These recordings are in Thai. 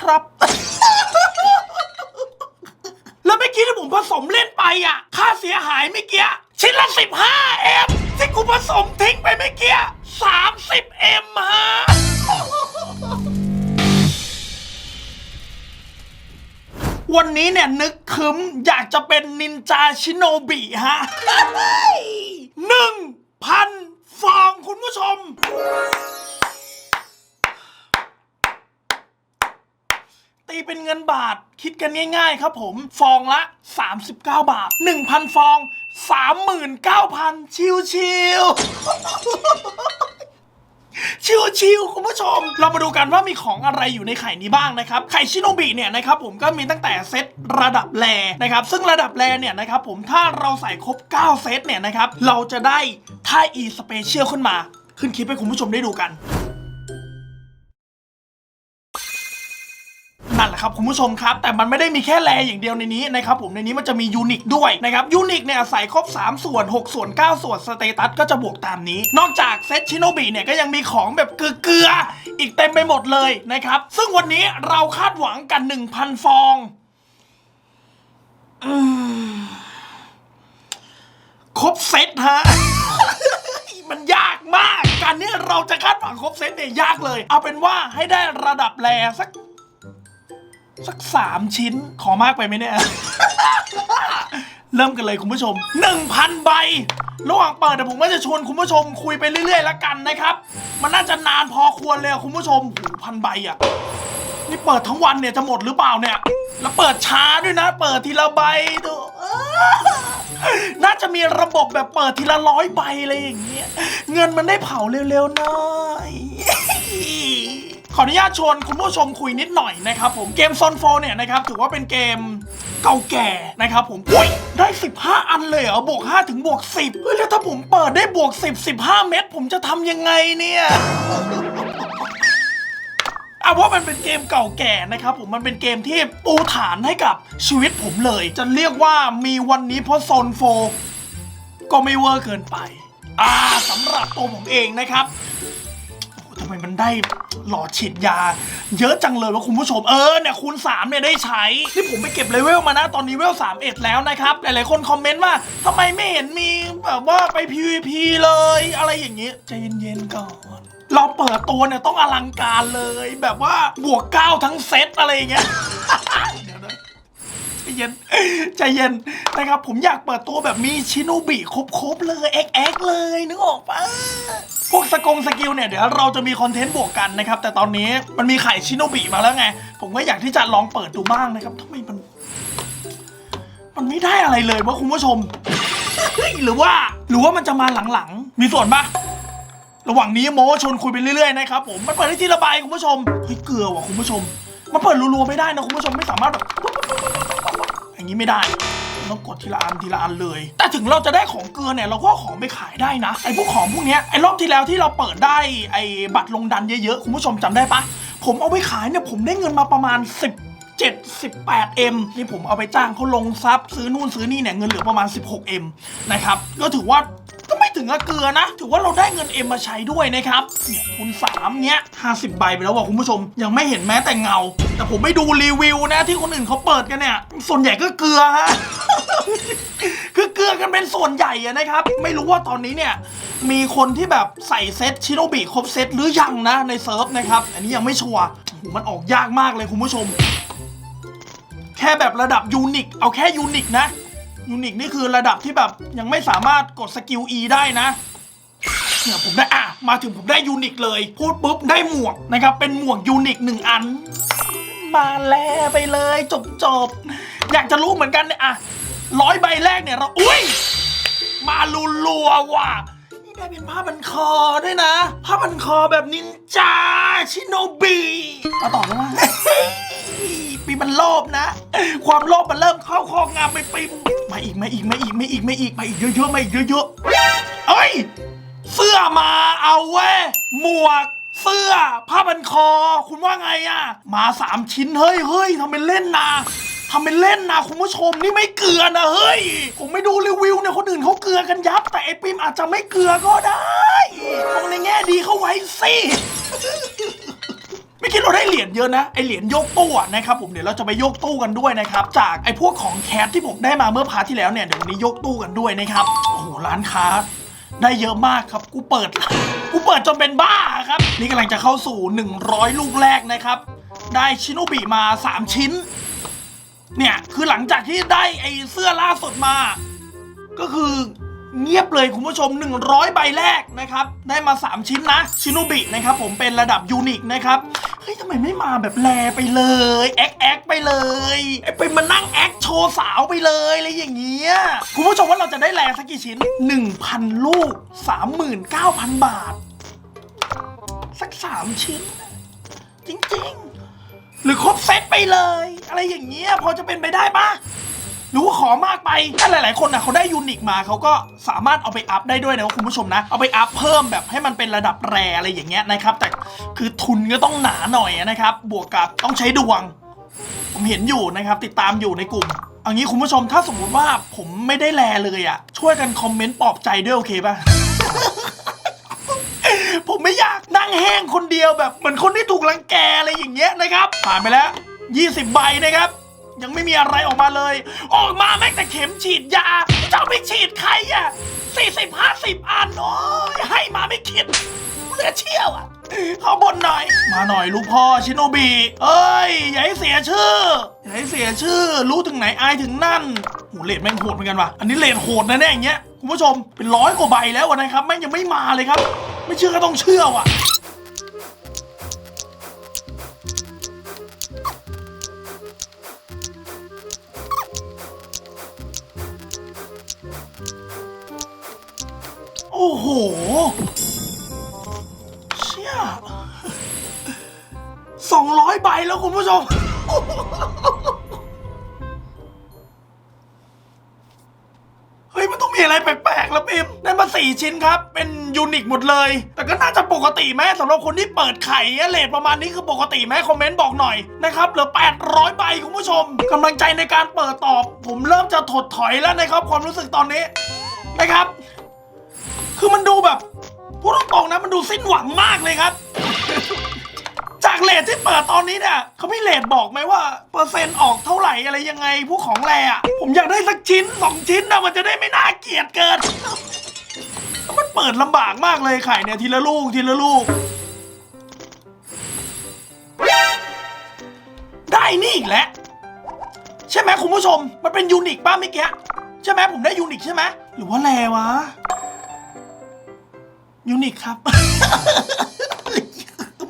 ครับ แล้วเมื่อกี้ที่ผมผสมเล่นไปอะ ค่าเสียหายเมื่อกี้ชิ้นละสิบห้าเอ็มที่กูผสมทิ้งไปเมื่อกี้สามสิบเอ็มฮะวันนี้เนี่ยนึกคึมอยากจะเป็นนินจาชิโนบิฮะหนึ่งพันฟองคุณผู้ชม เป็นเงินบาท คิดกันง่าย ๆ ครับผม ฟองละ 39 บาท 1,000 ฟอง 39,000 ชิวชิวๆชิวชิวๆคุณผู้ชม เรามาดูกันว่ามีของอะไรอยู่ในไข่นี้บ้างนะครับ ไข่ชิโนบิเนี่ยนะครับผมก็มีตั้งแต่เซตระดับแรนะครับ ซึ่งระดับแรเนี่ยนะครับผมถ้าเราใส่ครบ 9 เซตเนี่ยนะครับ เราจะได้ท่า e special ขึ้นมา ขึ้นคลิปให้คุณผู้ชมได้ดูกัน นั่นแหละครับคุณผู้ชมครับ แต่มันไม่ได้มีแค่แรอย่างเดียวในนี้นะครับผมในนี้มันจะมียูนิคด้วยนะครับยูนิคเนี่ยใส่ครบ 3 ส่วน 6 ส่วน 9 ส่วนสเตตัสก็จะบวกตามนี้ นอกจากเซตชิโนบิเนี่ยก็ยังมีของแบบเกลืออีกเต็มไปหมดเลยนะครับซึ่งวันนี้เราคาดหวังกัน 1,000 ฟองอครบเซตฮะมันยากมาก การนี้เราจะคาดหวังครบเซตเนี่ยยากเลย เอาเป็นว่าให้ได้ระดับแรสัก สักสามชิ้นขอมากไปไหมเนี่ย เริ่มกันเลยคุณผู้ชม 1,000 ใบ ระหว่างเปิดเดี๋ยวผมก็จะชวนคุณผู้ชมคุยไปเรื่อยๆแล้วกันนะครับ มันน่าจะนานพอควรเลยคุณผู้ชมหูพันใบอะนี่เปิดทั้งวันเนี่ยจะหมดหรือเปล่าเนี่ย แล้วเปิดช้าด้วยนะ เปิดทีละใบดูน่าจะมีระบบแบบเปิดทีละร้อยใบอะไรอย่างเงี้ย เงินมันได้เผาเร็วๆหน่อย ขออนุญาตชวนคุณผู้ชมคุยนิดหน่อยนะครับผมเกมซอนโฟเนี่ยนะครับถือว่าเป็นเกมเก่าแก่นะครับผมอุ้ยได้ 15 อันเลยเหรอบวก 5 ถึงบวก 10เฮ้ยแล้วถ้าผมเปิดได้บวก 10 15 เม็ดผมจะทำยังไงเนี่ยเอาว่ามันเป็นเกมเก่าแก่นะครับผมมันเป็นเกมที่ปูฐานให้กับชีวิตผมเลย จะเรียกว่ามีวันนี้เพราะโซนโฟก็ไม่เวอร์เกินไป อ่าสำหรับตัวผมเองนะครับ ไมมันได้หลอดฉีดยา เยอะจังเลยวะคุณผู้ชมเออเนี่ยคูณ3เนี่ยได้ใช้ที่ผมไปเก็บเลเวลมานะตอนนี้เวล3 1แล้วนะครับหลายๆคนคอมเมนต์ว่าทำไมไม่เห็นมีแบบว่าไป PVP เลยอะไรอย่างเงี้ยใจเย็นๆก่อนเราเปิดตัวเนี่ยต้องอลังการเลย แบบว่าบวก9ทั้งเซตอะไรอย่างเงี้ย เดี๋ยวนะใจเย็น ใจเย็นนะครับ ผมอยากเปิดตัวแบบมีชิโนบิครบๆเลยเอ็กเอ็กเลยนึกออกปะพวกสกงสกิลเนี่ยเดี๋ยวเราจะมีคอนเทนต์บวกกันนะครับ แต่ตอนนี้มันมีไข่ชิโนบิมาแล้วไง ผมก็อยากที่จะลองเปิดดูบ้างนะครับทำไมมัน มันไม่ได้อะไรเลยวะคุณผู้ชมหรือว่า หรือว่ามันจะมาหลังๆ มีส่วนปะระหว่างนี้โมชนคุยไปเรื่อยๆนะครับผมมันเปิดได้ทีละใบคุณผู้ชมเฮ้ยเกลือว่ะคุณผู้ชม มันเปิดรัวๆไม่ได้นะคุณผู้ชมไม่สามารถแบบ อย่างนี้ไม่ได้ต้องกดทีละอันทีละอันเลย แต่ถึงเราจะได้ของเกลือเนี่ยเราก็ของไปขายได้นะไอ้พวกของพวกเนี้ยไอ้รอบที่แล้วที่เราเปิดได้ไอ้บัตรลงดันเยอะๆคุณผู้ชมจำได้ปะผมเอาไปขายเนี่ยผมได้เงินมาประมาณ 10 78 M นี่ผมเอาไปจ้างเขาลงซับซื้อนู่นซื้อนี่เนี่ยเงินเหลือประมาณ 16 M นะครับก็ถือว่าก็ไม่ถึงกับเกลือนะ ถือว่าเราได้เงิน M มาใช้ด้วยนะครับเนี่ยคูณ3เนี้ย50 ใบไปแล้วว่ะคุณผู้ชมยังไม่เห็นแม้แต่เงา แต่ผมไม่ดูรีวิวนะที่คนอื่นเขาเปิดกันเนี่ย ส่วนใหญ่ก็เกลือฮะ คือเกลือกันเป็นส่วนใหญ่อะนะครับ ไม่รู้ว่าตอนนี้เนี่ย มีคนที่แบบใส่เซตชิโนบิครบเซตหรือยังนะในเซิร์ฟนะครับ อันนี้ยังไม่ชัวร์โอ้โหมันออกยากมากเลยคุณผู้ชม แค่แบบระดับยูนิคเอาแค่ยูนิคนะยูนิคนี่คือระดับที่แบบยังไม่สามารถกดสกิล E ได้นะเนี่ยผมได้อะมาถึงผมได้ยูนิคเลย พูดปุ๊บได้หมวกนะครับเป็นหมวกยูนิคหนึ่งอัน มาแล้วไปเลยจบจบอยากจะรู้เหมือนกันเนี่ยอะร้อยใบแรกเนี่ยเราอุ้ยมาลูลัวว่ะนี่ได้เป็นผ้าพันคอด้วยนะ ผ้าพันคอแบบนินจาชิโนบิมาต่อแล้วว่าปีมันโลภนะ ความโลภมันเริ่มเข้าคองามไปปิมมาอีกมาอีกมาอีกมาอีกมาอีกมาอีกเยอะๆมาอีกเยอะๆเอ้ยเสื้อมาเอาเว้ยหมวก เสื้อ ผ้าพันคอ คุณว่าไงอะมาสามชิ้นเฮ้ยเฮ้ยทำเป็นเล่นนะทำเป็นเล่นนะคุณผู้ชมนี่ไม่เกลือนะเฮ้ย ผมไม่ดูรีวิวเนี่ยคนอื่นเขาเกลือกันยับ แต่ไอปิมอาจจะไม่เกลือก็ได้มองในแง่ดีเข้าไว้สิไม่คิดเราได้เหรียญเยอะนะไอเหรียญโยกตู้นะครับผมเดี๋ยวเราจะไปโยกตู้กันด้วยนะครับจากไอพวกของแคสที่ผมได้มาเมื่อพาร์ทที่แล้วเนี่ยเดี๋ยววันนี้โยกตู้กันด้วยนะครับโอ้โหร้านค้า ได้เยอะมากครับ กูเปิด กูเปิดจนเป็นบ้าครับ นี่กำลังจะเข้าสู่ 100 ลูกแรกนะครับ ได้ชิโนบิมา 3 ชิ้น เนี่ย คือหลังจากที่ได้ไอเสื้อล่าสุดมา ก็คือ เงียบเลยคุณผู้ชม 100 ใบแรกนะครับ ได้มา 3 ชิ้นนะ ชิโนบินะครับผมเป็นระดับยูนิคนะครับ เฮ้ยทำไมไม่มาแบบแลไปเลย แอคแอคไปเลยไอ้ไปมานั่งแอคโชว์สาวไปเลยอะไรอย่างเงี้ย คุณผู้ชมว่าเราจะได้แลสักกี่ชิ้น 1,000 ลูก 39,000 บาท สัก 3 ชิ้น จริง ๆ หรือครบเซตไปเลย อะไรอย่างเงี้ยพอจะเป็นไปได้ปะ หรือว่าขอมากไปถ้าหลาย ๆ คนนะเขาได้ยูนิคมาเขาก็สามารถเอาไปอัพได้ด้วยนะคุณผู้ชมนะ เอาไปอัพเพิ่มแบบให้มันเป็นระดับแรอะไรอย่างเงี้ยนะครับ แต่คือทุนก็ต้องหนาหน่อยนะครับ บวกกับต้องใช้ดวง ผมเห็นอยู่นะครับ ติดตามอยู่ในกลุ่มเอางี้คุณผู้ชมถ้าสมมุติว่าผมไม่ได้แลเลยอะช่วยกันคอมเมนต์ปลอบใจด้วยโอเคป่ะผมไม่อยากนั่งแห้งคนเดียวแบบเหมือนคนที่ถูกรังแกอะไรอย่างเงี้ยนะครับผ่านไปแล้ว 20 ใบนะครับ ยังไม่มีอะไรออกมาเลย ออกมาแม้แต่เข็มฉีดยาจะเอาไปฉีดใครอะ40 50อันโอ้ยให้มาไม่คิดเหลือเชี่ยวอะเขอบนหน่อย มาหน่อยลูกพ่อชิโนบิเอ้ย อย่าให้เสียชื่อ อย่าให้เสียชื่อ รู้ถึงไหนอายถึงนั่นโหเลดแม่งโหดเหมือนกันว่ะ อันนี้เลดโหดนะเนี่ยอย่างเงี้ยคุณผู้ชมเป็นร้อยกว่าใบแล้วนะครับแม่งยังไม่มาเลยครับ ไม่เชื่อก็ต้องเชื่อว่ะ โอ้โห เชี่ยสองร้อยใบแล้วคุณผู้ชม เฮ้ย มันต้องมีอะไรแปลกๆ แล้วพิมพ์ได้มาสี่ชิ้นครับ เป็นยูนิคหมดเลย แต่ก็น่าจะปกติแม้สำหรับคนที่เปิดไข่อะเลทประมาณนี้คือปกติไหมคอมเมนต์บอกหน่อยนะครับเหลือ 800 ใบคุณผู้ชมกำลังใจในการเปิดตอบ ผมเริ่มจะถดถอยแล้วนะครับ ความรู้สึกตอนนี้นะครับ คือมันดูแบบพูดตรงๆนะมันดูสิ้นหวังมากเลยครับ จากเลทที่เปิดตอนนี้เนี่ยเขาไม่เลทบอกไหมว่า เปอร์เซ็นต์ออกเท่าไหร่อะไรยังไงพวกของแรอะผมอยากได้สักชิ้นสองชิ้นนะมันจะได้ไม่น่าเกลียดเกินมันเปิดลำบากมากเลยไข่เนี่ยทีละลูกทีละลูก ได้นี่อีกแล้วใช่ไหมคุณผู้ชม มันเป็นยูนิคป้าเมื่อกี้ใช่ไหมผมได้ยูนิคใช่ไหมหรือว่าแรวะ ยูนิคครับ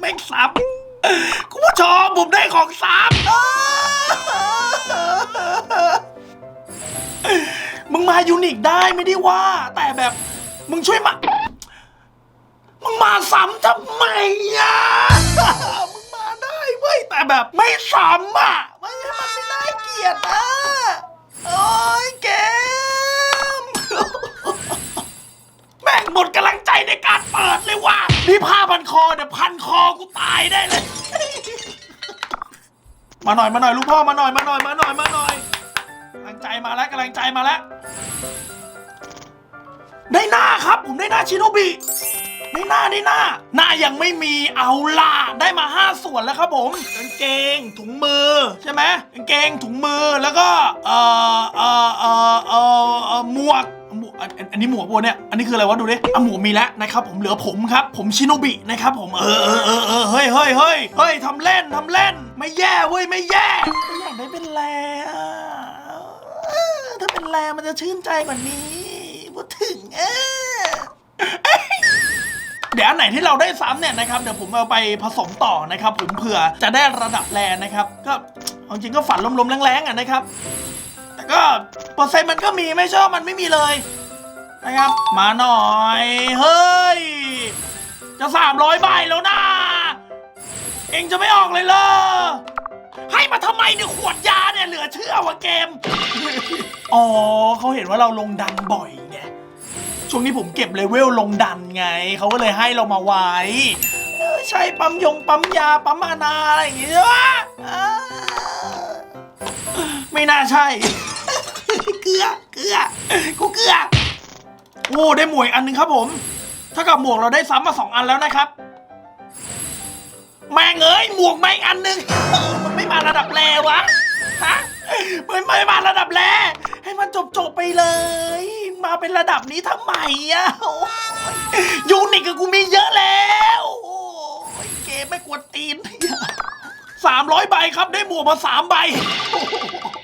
แม่งซับคุณผู้ชมผมได้ของซับมึงมายูนิคได้ไม่ได้ว่า แต่แบบ มึงช่วยมา มึงมาซ้ำทำไมอะมึงมาได้เว้ยแต่แบบไม่ซ้ำอะไม่ให้มันไม่น่าเกียดอะโอ้ยเกม แม่งหมดกำลังใจในการเปิดเลยว่ะนี่ผ้าพันคอเนี่ยพันคอกูตายได้เลย มาหน่อยมาหน่อยลูกพ่อมาหน่อยมาหน่อยมาหน่อยมาหน่อยกำลังใจมาแล้วกำลังใจมาแล้ว ได้หน้าครับ ผมได้หน้าชิโนบิได้หน้าได้หน้า หน้ายังไม่มีเอาล่ะได้มาห้าส่วนแล้วครับผมกางเกงถุงมือใช่ไหมกางเกงถุงมือแล้วก็เอ่อเอ่อเอ่อเอ่อหมวก อันอันอันนี้หมวกบัวเนี่ย อันนี้คืออะไรวะดูดิอะหมวกมีแล้วนะครับผมเหลือผมครับ ผมชิโนบินะครับผมเออเออเออเออเฮ้ยเฮ้ยเฮ้ยเฮ้ยทำเล่นทำเล่น ไม่แย่เว้ยไม่แย่ไม่อยากได้เป็นแลเออถ้าเป็นแลมันจะชื่นใจกว่านี้พูดถึงเออเดี๋ยวอันไหนที่เราได้ซ้ำเนี่ยนะครับเดี๋ยวผมเอาไปผสมต่อนะครับ ผมเผื่อจะได้ระดับแรนะครับ ก็เอาจริงก็ฝันลมๆแรงๆอะนะครับ แต่ก็เปอร์เซ็นต์มันก็มีไม่ใช่ว่ามันไม่มีเลย นะครับ มาหน่อย เฮ้ย จะสามร้อยใบแล้วนะ เองจะไม่ออกเลยเหรอให้มาทำไมเนี่ยขวดยาเนี่ยเหลือเชื่อว่ะเกม อ๋อเขาเห็นว่าเราลงดันบ่อยไง ช่วงนี้ผมเก็บเลเวลลงดันไง เขาก็เลยให้เรามาไว้เออใช้ปั๊มยงปั๊มยาปั๊มมานาอะไรอย่างงี้ใช่ปะอ่าไม่น่าใช่ เกลือ เกลือ กูเกลือ โอ้ได้หมวกอันหนึงครับผมถ้ากับหมวกเราได้ซ้ำมาสองอันแล้วนะครับแม่งเอ้ยหมวกแม่งอันหนึงมันไม่มาระดับแรวะฮะไม่ไม่มาระดับแรให้มันจบจบไปเลย มาเป็นระดับนี้ทำไมอะโอ้ยยูนิคกับกูมีเยอะแล้วเกมไม่กวนตีนสามร้อยใบครับได้หมวกมาสามใบ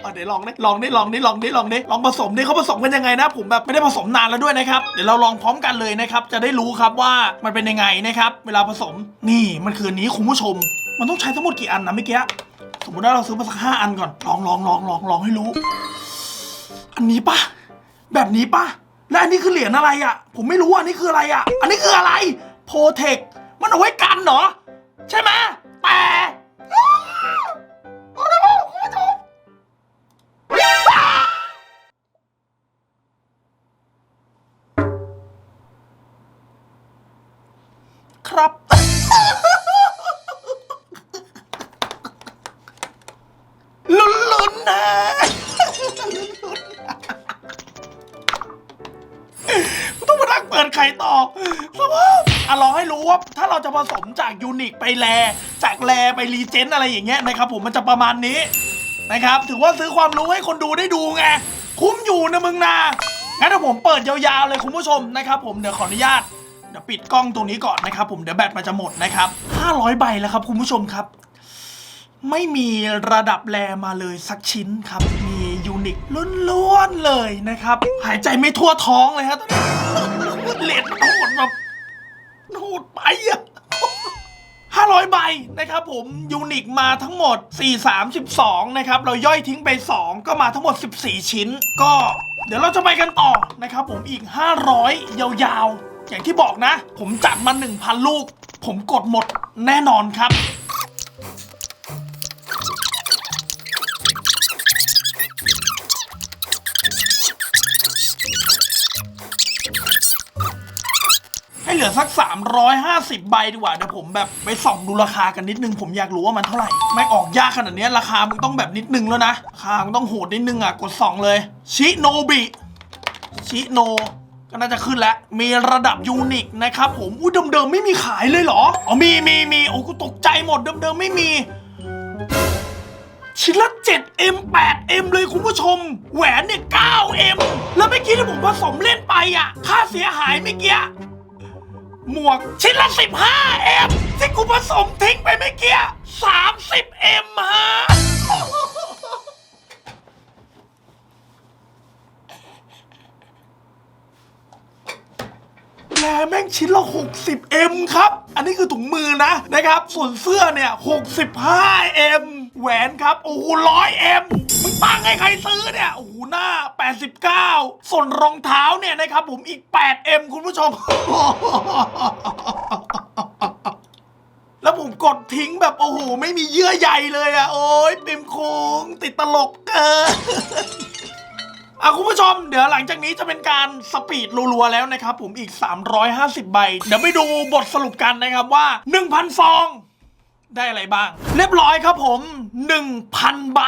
อะเดี๋ยวลองดิลองดิลองดิลองดิลองดิลองผสมดิเขาผสมกันยังไงนะ ผมแบบไม่ได้ผสมนานแล้วด้วยนะครับ เดี๋ยวเราลองพร้อมกันเลยนะครับ จะได้รู้ครับว่ามันเป็นยังไงนะครับ เวลาผสม นี่มันคืออนนี้คุณผู้ชม มันต้องใช้ทั้งหมดกี่อันนะเมื่อกี้ สมมติว่าเราซื้อมาสักห้าอันก่อน ลองลองลองลองลองให้รู้ อันนี้ปะแบบนี้ปะและอันนี้คือเหรียญอะไรอะ ผมไม่รู้อันนี้คืออะไรอะ อันนี้คืออะไร โพเทค มันเอาไว้กันเหรอ ใช่ไหมแต่ ไข่ต่อสภาพอะลองให้รู้ว่าถ้าเราจะผสมจากยูนิคไปแล จากแลไปรีเจนอะไรอย่างเงี้ยนะครับผมมันจะประมาณนี้นะครับ ถือว่าซื้อความรู้ให้คนดูได้ดูไง คุ้มอยู่นะมึงนางั้นเดี๋ยวผมเปิดยาวๆเลยคุณผู้ชมนะครับผมเดี๋ยวขออนุญาตเดี๋ยวปิดกล้องตรงนี้ก่อนนะครับผมเดี๋ยวแบตมันจะหมดนะครับ 500 ใบแล้วครับคุณผู้ชมครับ ไม่มีระดับแรมาเลยสักชิ้นครับ มียูนิคล้วนๆเลยนะครับ หายใจไม่ทั่วท้องเลยครับ เลดมันโหดแบบโหดไปอะ500ใบนะครับผมยูนิคมาทั้งหมด 4 3 12 นะครับ เราย่อยทิ้งไป 2 ก็มาทั้งหมด 14 ชิ้น ก็เดี๋ยวเราจะไปกันต่อนะครับผมอีก 500 ยาวๆ อย่างที่บอกนะ ผมจัดมา 1,000 ลูก ผมกดหมดแน่นอนครับ ลือสัก 350 ใบดีกว่าเดี๋ยวผมแบบไปส่องดูราคากันนิดนึง ผมอยากรู้ว่ามันเท่าไหร่ ไม่ออกยากขนาดนี้ราคามึงต้องแบบนิดนึงแล้วนะราคามึงต้องโหดนิดนึงอะกดส่องเลยชิโนบิชิโนก็น่าจะขึ้นแล้ว มีระดับยูนิคนะครับผมอุ้ยเดิมๆไม่มีขายเลยเหรออ๋อมีมีมีโอ้กูตกใจหมดเดิมๆไม่มีชิ้นละ 7M 8M เลยคุณผู้ชม แหวนเนี่ย 9M แล้วเมื่อกี้ที่ผมผสมเล่นไปอะ ค่าเสียหายเมื่อกี้ หมวกชิ้นละ 15M ที่กูผสมทิ้งไปเมื่อกี้ 30M ฮะ แลแม่งชิ้นละ 60M ครับ อันนี้คือถุงมือนะนะครับ ส่วนเสื้อเนี่ย 65M แหวนครับ โอ้โห 100M มึงตั้งให้ใครซื้อเนี่ย โอ้โหหน้า 89 ส่วนรองเท้าเนี่ยนะครับผมอีก 8M คุณผู้ชม แล้วผมกดทิ้งแบบโอ้โห ไม่มีเยื่อใยเลยอะโอ้ยปิมคงติดตลกเกิน อะคุณผู้ชม เดี๋ยวหลังจากนี้จะเป็นการสปีดรัวๆแล้วนะครับผมอีก 350 ใบ เดี๋ยวไปดูบทสรุปกันนะครับว่า 1,000 ฟอง ได้อะไรบ้าง เรียบร้อยครับผม 1,000 ใบ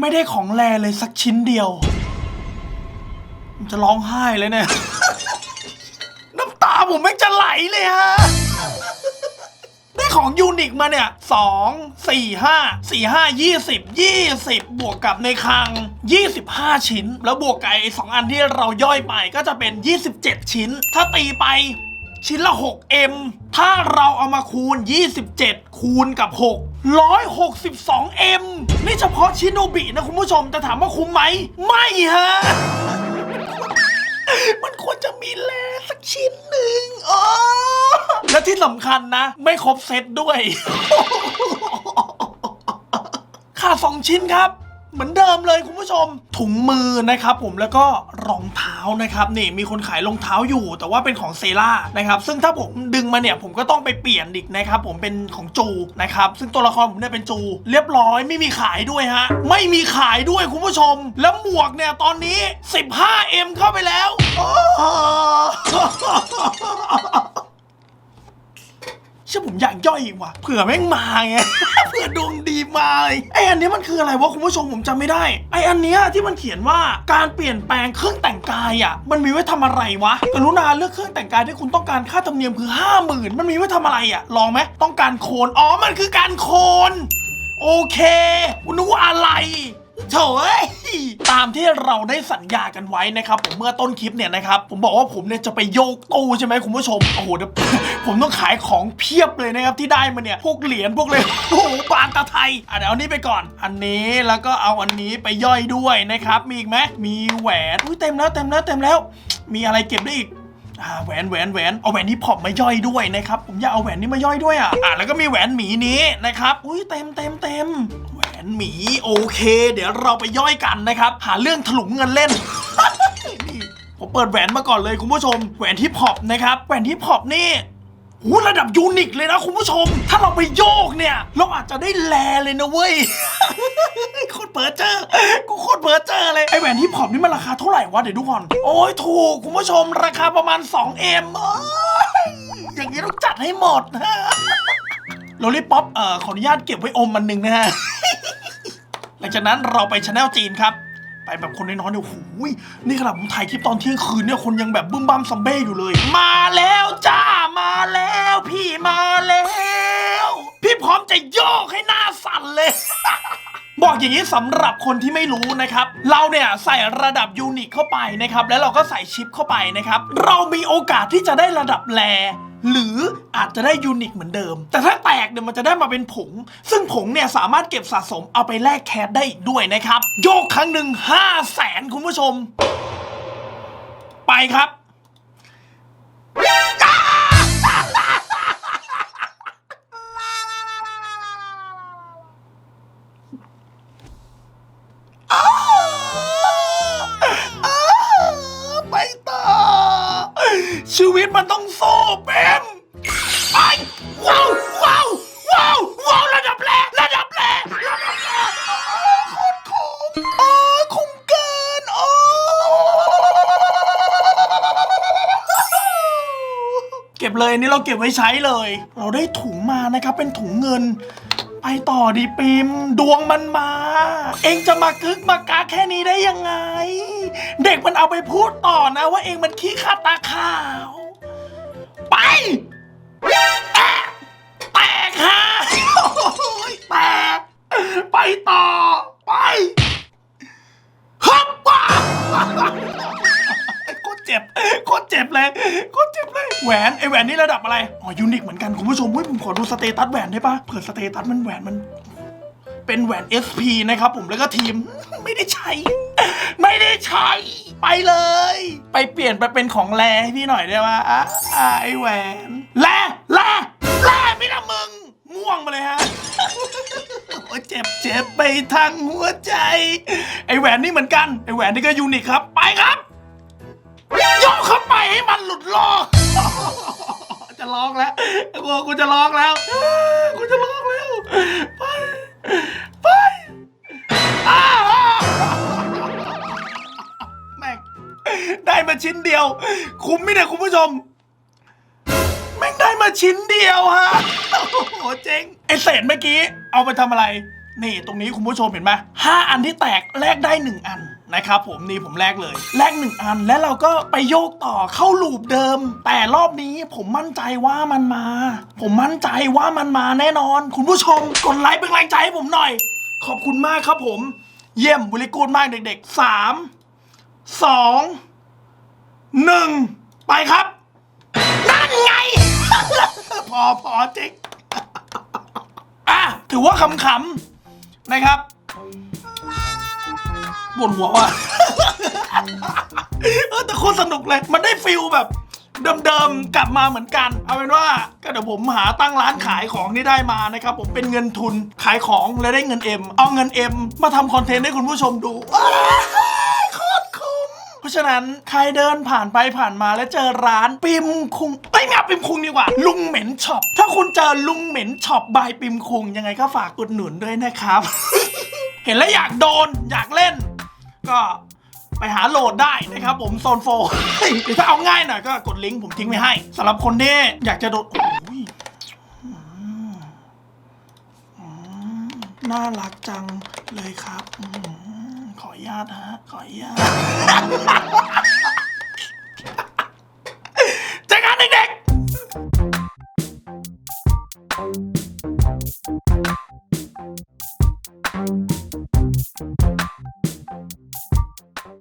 ไม่ได้ของแรเลยสักชิ้นเดียวจะร้องไห้เลยเนี่ย น้ำตาผมไม่จะไหลเลยฮะ ได้ของยูนิคมาเนี่ยสองสี่ห้าสี่ห้ายี่สิบยี่สิบบวกกับในคลังยี่สิบห้าชิ้น แล้วบวกกับไอ้สองอันที่เราย่อยไปก็จะเป็นยี่สิบเจ็ดชิ้น ถ้าตีไปชิ้นละ 6M ถ้าเราเอามาคูณ 27 คูณกับ 6 162M นี่เฉพาะชิโนบินะคุณผู้ชม จะถามว่าคุ้มไหม ไม่ฮะ มันควรจะมีแลสักชิ้นหนึ่งเออและที่สำคัญนะ ไม่ครบเซตด้วย ค่าสองชิ้นครับ เหมือนเดิมเลยคุณผู้ชม ถุงมือนะครับผมแล้วก็รองเท้านะครับนี่มีคนขายรองเท้าอยู่ แต่ว่าเป็นของเซล่านะครับซึ่งถ้าผมดึงมาเนี่ยผมก็ต้องไปเปลี่ยนอีกนะครับผมเป็นของจูนะครับซึ่งตัวละครผมเนี่ยเป็นจู เรียบร้อยไม่มีขายด้วยฮะไม่มีขายด้วยคุณผู้ชม แล้วหมวกเนี่ยตอนนี้ 15M เข้าไปแล้ว เชื่อผมอยากย่อยอีกว่ะเผื่อแม่งมาไงเพื่อดวงดีมาไออันนี้มันคืออะไรวะคุณผู้ชมผมจำไม่ได้ ไออันเนี้ยที่มันเขียนว่าการเปลี่ยนแปลงเครื่องแต่งกายอะ มันมีไว้ทำอะไรวะกรุณาเลือกเครื่องแต่งกายที่คุณต้องการค่าธรรมเนียมคือห้าหมื่นมันมีไว้ทำอะไรอะลองไหมต้องการโคนอ๋อมันคือการโคนโอเคคุณนึกว่าอะไรโถ่เอ้ย ตามที่เราได้สัญญากันไว้นะครับผมเมื่อต้นคลิปเนี่ยนะครับผมบอกว่าผมเนี่ยจะไปโยกตู้ใช่ไหมคุณผู้ชมโอ้โหเดี๋ยว ผมต้องขายของเพียบเลยนะครับที่ได้มาเนี่ยพวกเหรียญพวกเลยโอ้โหปานตะไทยอะเดี๋ยวเอานี้ไปก่อน อันนี้แล้วก็เอาอันนี้ไปย่อยด้วยนะครับมีอีกไหมมีแหวนอุ้ยเต็มแล้วเต็มแล้วเต็มแล้ว มีอะไรเก็บได้อีก อ่าแหวนแหวนแหวนเอาแหวนที่พอปมาย่อยด้วยนะครับผมอยากเอาแหวนนี้มาย่อยด้วยอะอ่าแล้วก็มีแหวนหมีนี้นะครับอุ้ยเต็มเต็มเต็มแหวนหมีโอเค เดี๋ยวเราไปย่อยกันนะครับ หาเรื่องถลุงเงินเล่นผมเปิดแหวนมาก่อนเลยคุณผู้ชมแหวนที่พอปนะครับแหวนที่พอปนี่ หูระดับยูนิคเลยนะคุณผู้ชม ถ้าเราไปโยกเนี่ย เราอาจจะได้แลเลยนะเว้ย โคตรเพ้อเจอกูโคตรเพ้อเจอเลย ไอแหวนที่ผอมนี่มันราคาเท่าไหร่วะ เดี๋ยวดูก่อน โอ้ยถูก คุณผู้ชมราคาประมาณ 2M เอ้ยอย่างนี้ต้องจัดให้หมดนะโรลลี่ป๊อปเอ่อขออนุญาตเก็บไว้อมมันหนึ่งนะฮะ หลังจากนั้นเราไปชาแนลจีนครับ ไปแบบคนน้อยๆเนี่ยโอ้โหยนี่ขนาดผมถ่ายคลิปตอนเที่ยงคืนเนี่ยคนยังแบบบึ้มบ้ามซัมเบ้อยู่เลย มาแล้วจ้ามาแล้ว พี่มาแล้ว พี่พร้อมจะโยกให้หน้าสั่นเลย บอกอย่างนี้สำหรับคนที่ไม่รู้นะครับ เราเนี่ยใส่ระดับยูนิคเข้าไปนะครับ แล้วเราก็ใส่ชิปเข้าไปนะครับ เรามีโอกาสที่จะได้ระดับแล หรืออาจจะได้ยูนิคเหมือนเดิม แต่ถ้าแตกเนี่ยมันจะได้มาเป็นผง ซึ่งผงเนี่ยสามารถเก็บสะสมเอาไปแลกแคสได้อีกด้วยนะครับ โยกครั้งหนึ่งห้าแสนคุณผู้ชม ไปครับ นี่เราเก็บไว้ใช้เลย เราได้ถุงมานะครับ เป็นถุงเงิน ไปต่อดีปิมดวงมันมา เองจะมากึกมากาแค่นี้ได้ยังไง เด็กมันเอาไปพูดต่อนะว่าเองมันขี้ขาดตาขาว ไปแตะแตกฮะโอ้ยแตกไปต่อ ไปฮับว้าโคตรเจ็บโคตรเจ็บเลยโคตรเจ็บเลย แหวนไอแหวนนี่ระดับอะไร อ๋อยูนิคเหมือนกันคุณผู้ชมเฮ้ยผมขอดูสเตตัสแหวนได้ปะเผื่อสเตตัสมันแหวนมัน เป็นแหวน SP นะครับผมแล้วก็ทีมไม่ได้ใช้ ไม่ได้ใช้ ไปเลย ไปเปลี่ยนไปเป็นของแรให้พี่หน่อยได้ไหมอะอะไอแหวนแร่แร่แร่ไม่ละมึงม่วงมาเลยฮะโอ้เจ็บเจ็บไปทางหัวใจ ไอแหวนนี่เหมือนกันไอแหวนนี่ก็ยูนิคครับ ไปครับ โยกเข้าไปให้มันหลุดลอกจะร้องแล้วกูกูจะร้องแล้วกูจะร้องแล้ว ไป ไปแม่งได้มาชิ้นเดียว คุ้มไหมเนี่ยคุณผู้ชม แม่งได้มาชิ้นเดียวฮะ โอ้โหเจ๋งไอเศษเมื่อกี้ เอาไปทำอะไร นี่ตรงนี้คุณผู้ชมเห็นไหมห้าอันที่แตกแลกได้หนึ่งอัน นะครับผมนี่ผมแลกเลยแลกหนึ่งอันแล้วเราก็ไปโยกต่อเข้าลูปเดิม แต่รอบนี้ผมมั่นใจว่ามันมา ผมมั่นใจว่ามันมาแน่นอน คุณผู้ชมกดไลค์เป็นกำลังใจให้ผมหน่อย ขอบคุณมากครับผม เยี่ยมบริกูลมากเด็กๆสามสองหนึ่งไปครับ นั่นไง พอพอเจ๊กอะถือว่าขำๆนะครับ ปวดหัวว่ะ เออแต่โคตรสนุกเลย มันได้ฟิลแบบเดิมๆ กลับมาเหมือนกัน เอาเป็นว่าก็เดี๋ยวผมหาตั้งร้านขายของที่ได้มานะครับ ผมเป็นเงินทุนขายของแล้วได้เงินเอ็มเอาเงินเอ็มมาทำคอนเทนต์ให้คุณผู้ชมดูว้ายโคตรคุ้มเพราะฉะนั้นใครเดินผ่านไปผ่านมาแล้วเจอร้านปิมคุงเอ้ยไม่เอาปิมคุงดีกว่า ลุงเหม็นช็อปถ้าคุณเจอลุงเหม็นช็อปบายปิมคุงยังไงก็ฝากอุดหนุนด้วยนะครับ เห็นแล้วอยากโดนอยากเล่น ก็ไปหาโหลดได้นะครับผมโซนโฟหรือถ้าเอาง่ายหน่อยก็กดลิงก์ผมทิ้งไว้ให้สำหรับคนที่อยากจะโดดโอ้ยน่ารักจังเลยครับอขออนุญาตฮะ ขออนุญาต